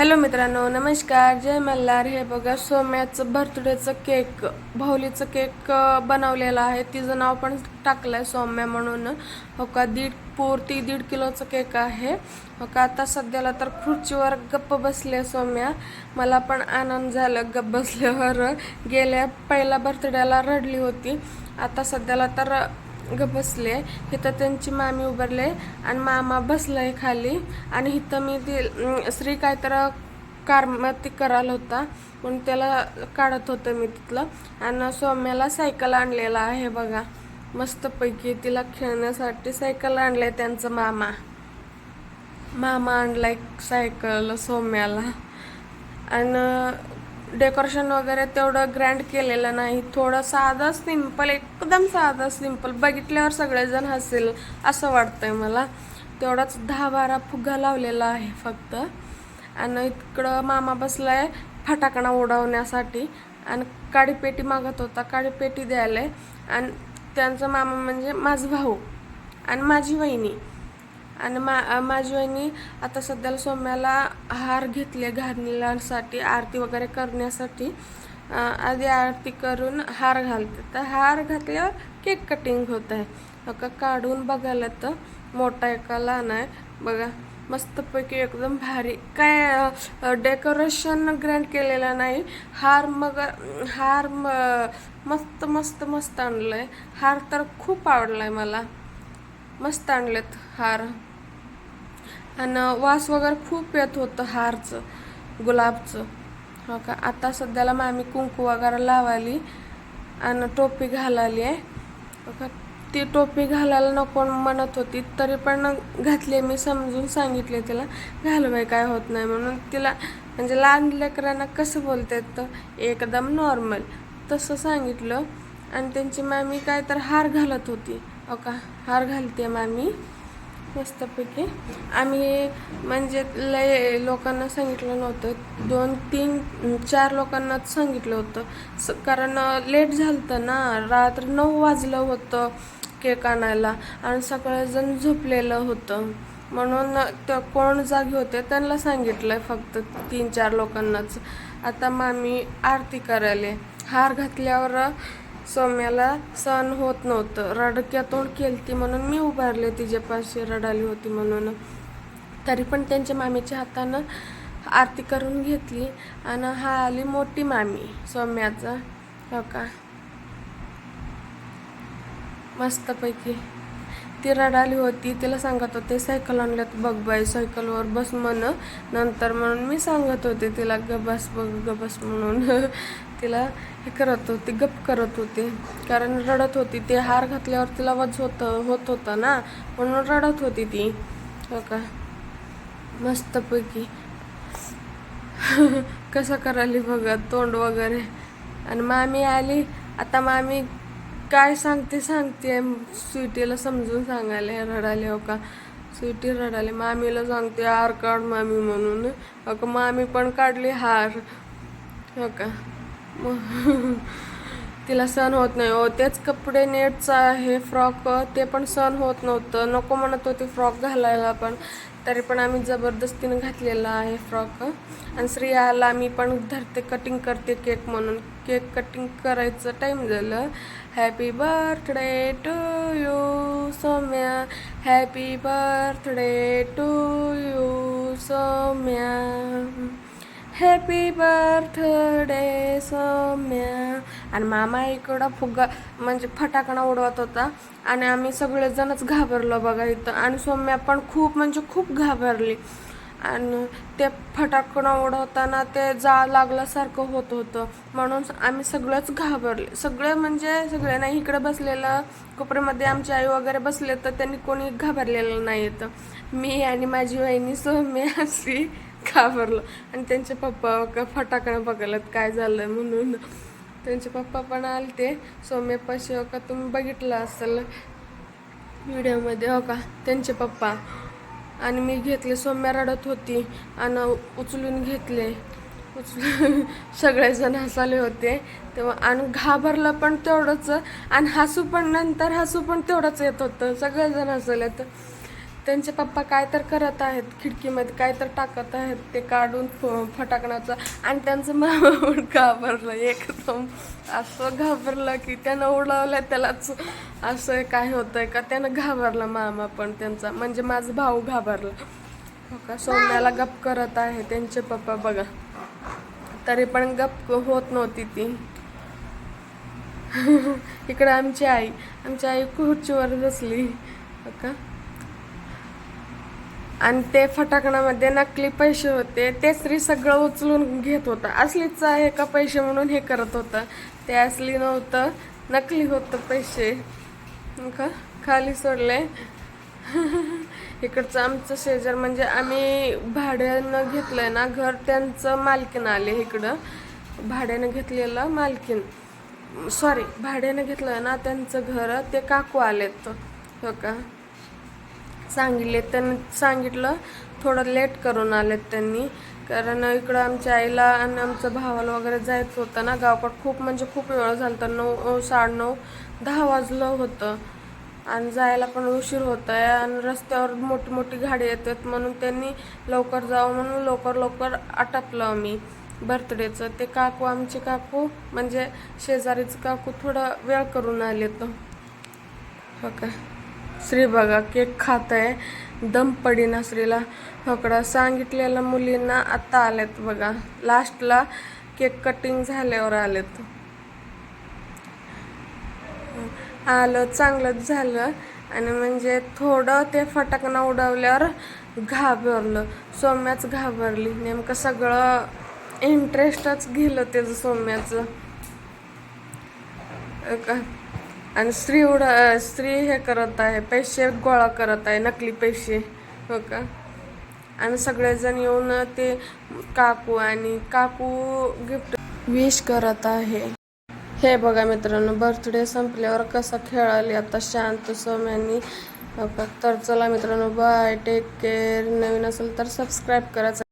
Hello मित्रांनो नमस्कार. जय मल्हार. हे बघा सोम्याचं बर्थडेचं केक भाऊलीचं केक बनवलेलं आहे. तिचं नाव पण टाकलं आहे सौम्या म्हणून. हो का दीड पूर्ती दीड किलोचं केक आहे. हो का आता सध्याला तर खुर्चीवर गप्प बसले सौम्या. मला पण आनंद झाला गप्प बसल्यावर. गेल्या पहिल्या बर्थडेला रडली होती. आता सध्याला तर ग बसले इथं त्यांची मामी उभारले आणि मामा बसलाय खाली. आणि इथं मी ती श्री काय तर कारमती करायला होता. म्हणून त्याला काढत होतं मी तिथलं. आणि सौम्याला सायकल आणलेला आहे बघा. मस्तपैकी तिला खेळण्यासाठी सायकल आणलंय त्यांचं मामा. मामा आणलाय सायकल सौम्याला. आणि डेकोरेशन वगैरे तेवढं ग्रँड केलेलं नाही. थोडं साधं सिंपल एकदम साधं सिंपल बघितल्यावर सगळेजण हसेल असं वाटतंय मला. तेवढाच दहा बारा फुगा लावलेला आहे फक्त. आणि इकडं मामा बसलाय फटाकणा उडवण्यासाठी. आणि काडीपेटी मागत होता काडीपेटी द्यायला आणि त्यांचा मामा म्हणजे माझा भाऊ आणि माझी वहिनी. आणि मा माझी वहिनी आता सध्याला सोम्याला हार घेतले घालण्यासाठी आरती वगैरे करण्यासाठी. आधी आरती करून हार घालते. तर हार घातल्यावर केक कटिंग होत आहे. का काढून बघायला तर मोठा एका लहान आहे. बघा मस्तपैकी एकदम भारी. काय डेकोरेशन ग्रँड केलेला नाही. हार मग हार म मस्त मस्त मस्त आणलं आहे हार तर खूप आवडला आहे मला. मस्त आणलेत हार. आणि वास वगैरे खूप येत होतं हारचं गुलाबचं. हो का? आता सध्याला मामी कुंकू वगैरे लावाली आणि टोपी घालाली आहे. हो का? ती टोपी घालायला नको म्हणत होती तरी पण घातली मी समजून सांगितले तिला. घालवाय काय होत नाही म्हणून तिला म्हणजे लहान लेकरांना कसं बोलता येतं एकदम नॉर्मल. तसं सांगितलं आणि त्यांची मामी काय तर हार घालत होती. हो का? हार घालते मामी. मस्तपैकी. आम्ही म्हणजे लय लोकांना सांगितलं नव्हतं. दोन तीन चार लोकांनाच सांगितलं होतं. स कारण लेट झालं ना. रात्र नऊ वाजलं होतं केक आणायला. आणि सगळेजण झोपलेलं होतं. म्हणून त्या कोण जागी होते त्यांना सांगितलं फक्त तीन चार लोकांनाच. आता मामी आरती करायला. हार घातल्यावर सौम्याला सहन होत नव्हतं. रडक्या तोंड केलती म्हणून मी उभारले. तिच्यापाशी रडाली होती म्हणून. तरी पण त्यांच्या मामीच्या हातानं आरती करून घेतली आणि हा आली मोठी मामी. सौम्याचा हो का? मस्तपैकी. ती रडाली होती. तिला सांगत होते सायकल आणल्यात बघ बाई सायकलवर बस म्हण. नंतर म्हणून मी सांगत होते तिला ग बस बघ ग बस म्हणून. तिला हे करत होती गप करत होते. कारण रडत होती ते हार घातल्यावर तिला वज होतं होत होतं ना. म्हणून रडत होती ती. हो का? मस्तपैकी. कसं करायली बघा तोंड वगैरे. आणि मामी आली. आता मामी काय सांगते सांगते. स्वीटीला समजून सांगायला रडाले हो का? स्वीटी रडाले मामीला सांगते हार काढ मामी म्हणून. हो का? मामी पण काढली हार. हो का? मग तिला सहन होत नाही. हो तेच कपडे नेटचं आहे फ्रॉक. ते पण सहन होत नव्हतं. नको म्हणत होती फ्रॉक घालायला पण तरी पण आम्ही जबरदस्तीनं घातलेला आहे फ्रॉक. आणि श्रियाला मी पण धरते कटिंग करते केक म्हणून. केक कटिंग करायचं टाईम झालं. Happy birthday to you Saumya. Happy birthday to you Saumya. Happy birthday Saumya आणि मामा इकडं फुगा म्हणजे फटाकणा उडवत होता. आणि आम्ही सगळेजणच घाबरलो बघा इथं. आणि सौम्या पण खूप म्हणजे खूप घाबरली. आणि ते फटाकणं उडवताना ते जा लागल्यासारखं होत होतं. म्हणून आम्ही सगळंच घाबरले. सगळे म्हणजे सगळे नाही इकडे बसलेलं कोपऱ्यामध्ये आमची आई वगैरे बसले तर त्यांनी कोणी घाबरलेलं नाही येतं मी आणि माझी वहिनी सौम्या अशी घाबरलो. आणि त्यांचे पप्पा का फटाकडा बघायलात काय झालं म्हणून. त्यांचे पप्पा पण आले आलते सौम्यापाशी हो का तुम्ही बघितलं असेल व्हिडिओमध्ये हो का त्यांचे पप्पा. आणि मी घेतले सौम्या रडत होती आणि उचलून घेतले. उचलून सगळेजण हसाले होते. तेव्हा आणि घाबरलं पण तेवढंच. आणि हसू पण नंतर हसू पण तेवढंच येत होतं. सगळेजण हसले तर त्यांचे पप्पा काय तर करत आहेत खिडकीमध्ये काय तर टाकत आहेत ते काढून फ- फटाकण्याचं आणि त्यांचं मामा पण घाबरलं एकदम असं घाबरलं की त्यानं उडवलं त्यालाच असं काय होतंय का? त्यानं घाबरला मामा पण त्यांचा. म्हणजे माझा भाऊ घाबरला. हो का? सोन्याला गप करत आहे त्यांचे पप्पा बघा. तरी पण गप होत नव्हती ती. इकडे आमची आई. आमची आई खुर्चीवर बसली. हो का? आणि ते फटाकणामध्ये नकली पैसे होते. ते स्त्री सगळं उचलून घेत होता. असलीच आहे का पैसे म्हणून हे करत होतं. ते असली नव्हतं. नकली होतं पैसे. का? खाली सोडले. इकडचं आमचं शेजार म्हणजे आम्ही भाड्यानं घेतलंय ना घर त्यांचं मालकीन आले इकडं. भाड्यानं घेतलेलं मालकीन. सॉरी भाड्यानं घेतलं ना त्यांचं घर. ते काकू आलेत. हो का? सांगितले त्यांनी सांगितलं थोडं लेट करून आलेत त्यांनी. कारण इकडं आमच्या आईला आणि आमच्या भावाला वगैरे जायचं होतं ना गावकड. खूप म्हणजे खूप वेळ झाला तर नऊ साडेनऊ दहा वाजलं होतं. आणि जायला पण उशीर होत आहे आणि रस्त्यावर मोठी मोठी गाडी येतात म्हणून त्यांनी लवकर जावं म्हणून लवकर लवकर आटपलं आम्ही बर्थडेचं. ते काकू आमचे काकू म्हणजे शेजारीचं काकू थोडं वेळ करून आले तर हो का? श्री बघा केक खात आहे दम पडीना श्रीला होकडा सांगितलेल्या मुलींना आत्ता आलेत बघा. लास्टला केक कटिंग झाल्यावर आलेत. आलं चांगलंच झालं. आणि म्हणजे थोडं ते फटाकणा उडवल्यावर घाबरलं. सौम्याच घाबरली. नेमकं सगळं इंटरेस्टच गेलं त्याचं सौम्याचं. का आणि स्त्री उड स्त्री हे करत आहे पैसे गोळा करत आहे नकली पैसे हो का? आणि सगळेजण येऊन ते काकू आणि काकू गिफ्ट विश करत आहे. हे बघा मित्रांनो बर्थडे संपल्यावर कसा खेळाली आता शांत सौम्यानी. हो का? तर चला मित्रांनो बाय टेक केअर नवीन असेल तर सबस्क्राईब करायचं